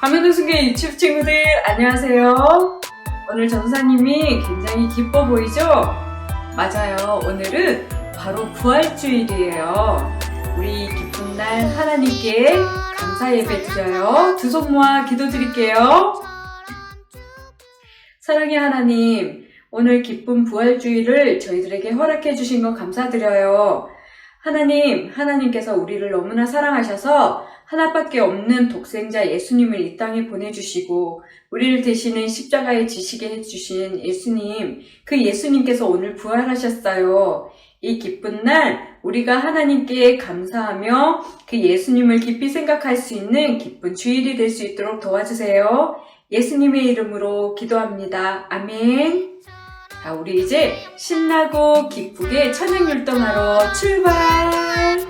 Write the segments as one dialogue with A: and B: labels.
A: 강민우승계 유튜브 친구들 안녕하세요. 오늘 전사님이 굉장히 기뻐 보이죠? 맞아요. 오늘은 바로 부활주일이에요. 우리 기쁜 날 하나님께 감사 예배 드려요. 두 손 모아 기도 드릴게요. 사랑의 하나님, 오늘 기쁜 부활주일을 저희들에게 허락해 주신 것 감사드려요. 하나님, 하나님께서 우리를 너무나 사랑하셔서 하나밖에 없는 독생자 예수님을 이 땅에 보내주시고 우리를 대신해 십자가에 지시게 해주신 예수님, 그 예수님께서 오늘 부활하셨어요. 이 기쁜 날 우리가 하나님께 감사하며 그 예수님을 깊이 생각할 수 있는 기쁜 주일이 될 수 있도록 도와주세요. 예수님의 이름으로 기도합니다. 아멘. 자, 우리 이제 신나고 기쁘게 찬양 율동하러 출발!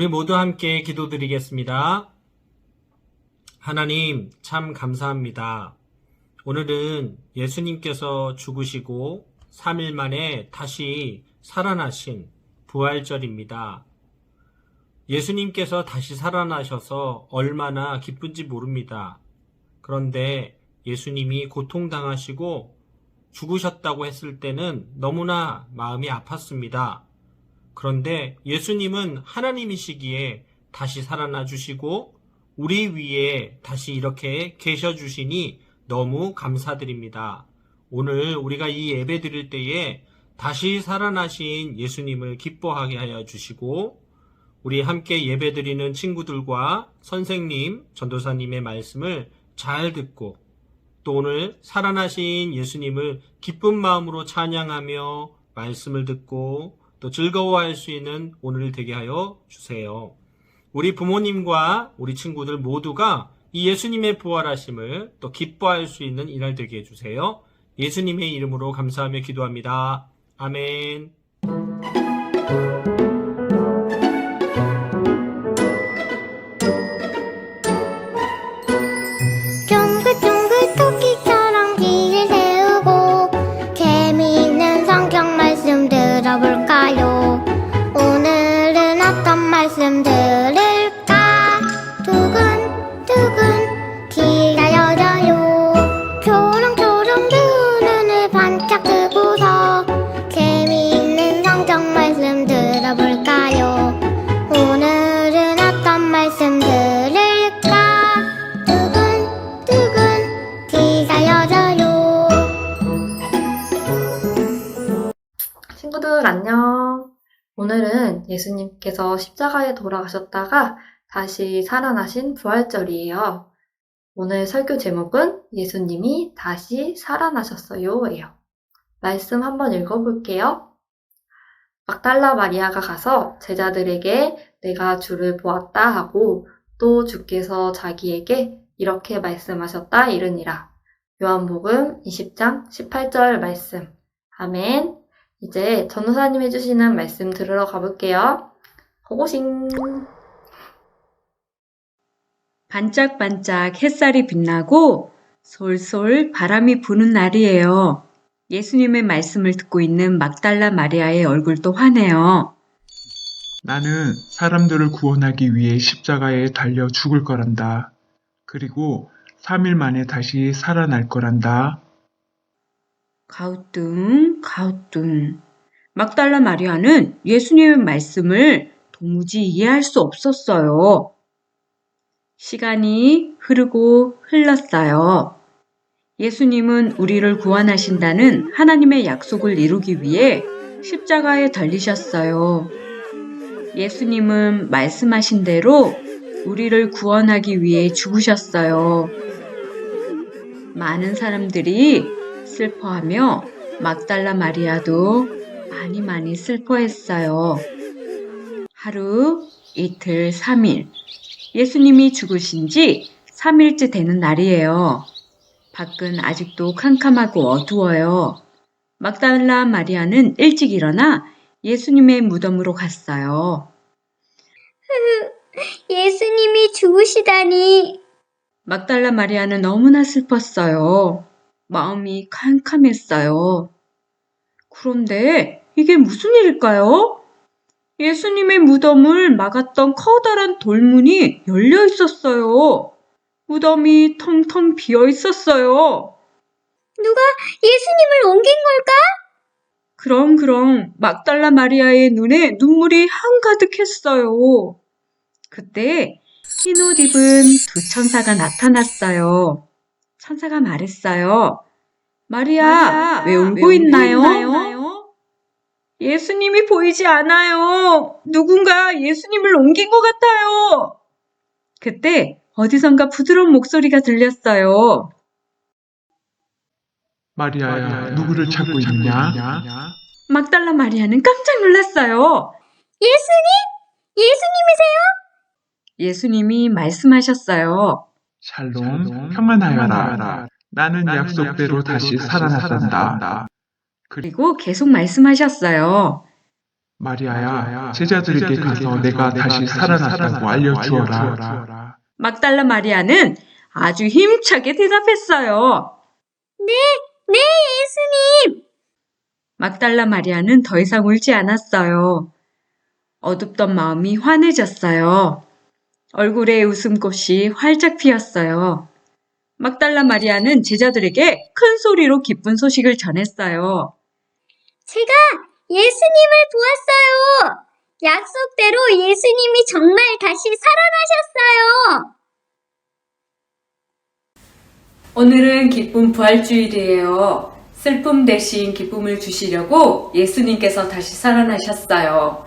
B: 우리
C: 모두 함께 기도드리겠습니다. 하나님, 참 감사합니다. 오늘은 예수님께서 죽으시고 3일 만에 다시 살아나신 부활절입니다. 예수님께서 다시 살아나셔서 얼마나 기쁜지 모릅니다. 그런데 예수님이 고통당하시고 죽으셨다고 했을 때는 너무나 마음이 아팠습니다. 그런데 예수님은 하나님이시기에 다시 살아나 주시고 우리 위에 다시 이렇게 계셔 주시니 너무 감사드립니다. 오늘 우리가 이 예배 드릴 때에 다시 살아나신 예수님을 기뻐하게 하여 주시고 우리 함께 예배 드리는 친구들과 선생님, 전도사님의 말씀을 잘 듣고 또 오늘 살아나신 예수님을 기쁜 마음으로 찬양하며 말씀을 듣고 또 즐거워할 수 있는 오늘 되게 하여 주세요. 우리 부모님과 우리 친구들 모두가 이 예수님의 부활하심을 또 기뻐할 수 있는 이날 되게 해주세요. 예수님의 이름으로 감사하며 기도합니다. 아멘.
B: 들어볼까요? 오늘은 어떤 말씀 들을까? 두근두근 열려요
D: 친구들 안녕. 오늘은 예수님께서 십자가에 돌아가셨다가 다시 살아나신 부활절이에요. 오늘 설교 제목은 예수님이 다시 살아나셨어요. 예요. 말씀 한번 읽어볼게요. 막달라 마리아가 가서 제자들에게 내가 주를 보았다 하고 또 주께서 자기에게 이렇게 말씀하셨다 이르니라. 요한복음 20장 18절 말씀. 아멘. 이제 전도사님 해주시는 말씀 들으러 가볼게요. 고고싱!
A: 반짝반짝 햇살이 빛나고 솔솔 바람이 부는 날이에요. 예수님의 말씀을 듣고 있는 막달라 마리아의 얼굴도 환해요.
E: 나는 사람들을 구원하기 위해 십자가에 달려 죽을 거란다. 그리고 3일 만에 다시 살아날 거란다.
A: 가우뚱, 가우뚱. 막달라 마리아는 예수님의 말씀을 도무지 이해할 수 없었어요. 시간이 흐르고 흘렀어요. 예수님은 우리를 구원하신다는 하나님의 약속을 이루기 위해 십자가에 달리셨어요. 예수님은 말씀하신 대로 우리를 구원하기 위해 죽으셨어요. 많은 사람들이 슬퍼하며 막달라 마리아도 많이 많이 슬퍼했어요. 하루, 이틀, 3일. 예수님이 죽으신 지 3일째 되는 날이에요. 밖은 아직도 캄캄하고 어두워요. 막달라 마리아는 일찍 일어나 예수님의 무덤으로 갔어요.
B: 예수님이 죽으시다니
A: 막달라 마리아는 너무나 슬펐어요. 마음이 캄캄했어요. 그런데 이게 무슨 일일까요? 예수님의 무덤을 막았던 커다란 돌문이 열려 있었어요. 무덤이 텅텅 비어 있었어요.
B: 예수님을 옮긴 걸까?
A: 그럼 그럼 막달라 마리아의 눈에 눈물이 한가득했어요. 그때 흰 옷 입은 두 천사가 나타났어요. 천사가 말했어요. 마리아, 왜 울고 있나요? 예수님이 보이지 않아요. 누군가 예수님을 옮긴 것 같아요. 그때 어디선가 부드러운 목소리가 들렸어요.
E: 마리아야, 누구를 찾고 있느냐?
A: 막달라 마리아는 깜짝 놀랐어요.
B: 예수님? 예수님이세요?
A: 예수님이 말씀하셨어요.
E: 샬롬, 평안하여라. 나는 약속대로 다시 살아났단다.
A: 그리고 계속 말씀하셨어요.
E: 마리아야, 제자들에게 가서 내가 다시 살아났다고 알려주어라.
A: 막달라 마리아는 아주 힘차게 대답했어요.
B: 네, 예수님.
A: 막달라 마리아는 더 이상 울지 않았어요. 어둡던 마음이 환해졌어요. 얼굴에 웃음꽃이 활짝 피었어요. 막달라 마리아는 제자들에게 큰 소리로 기쁜 소식을 전했어요.
B: 제가 예수님을 보았어요. 약속대로 예수님이 정말 다시 살아나셨어요.
A: 오늘은 기쁨 부활주일이에요. 슬픔 대신 기쁨을 주시려고 예수님께서 다시 살아나셨어요.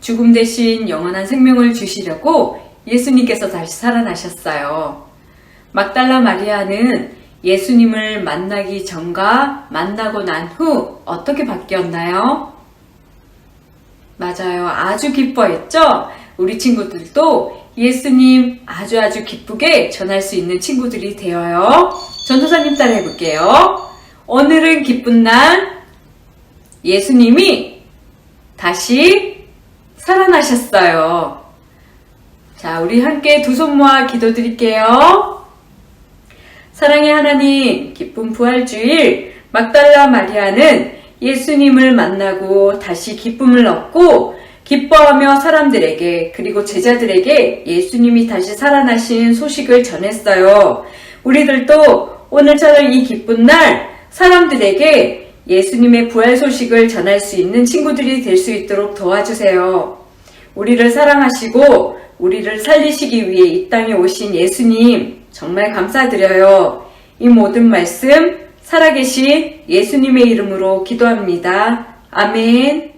A: 죽음 대신 영원한 생명을 주시려고 예수님께서 다시 살아나셨어요. 막달라 마리아는 예수님을 만나기 전과 만나고 난 후 어떻게 바뀌었나요? 맞아요. 아주 기뻐했죠? 우리 친구들도 예수님 아주 아주 기쁘게 전할 수 있는 친구들이 되어요. 전도사님 따라 해볼게요. 오늘은 기쁜 날 예수님이 다시 살아나셨어요. 자, 우리 함께 두 손 모아 기도 드릴게요. 사랑의 하나님, 기쁜 부활주일, 막달라 마리아는 예수님을 만나고 다시 기쁨을 얻고 기뻐하며 사람들에게 그리고 제자들에게 예수님이 다시 살아나신 소식을 전했어요. 우리들도 오늘처럼 이 기쁜 날 사람들에게 예수님의 부활 소식을 전할 수 있는 친구들이 될 수 있도록 도와주세요. 우리를 사랑하시고 우리를 살리시기 위해 이 땅에 오신 예수님 정말 감사드려요. 이 모든 말씀 살아계신 예수님의 이름으로 기도합니다. 아멘.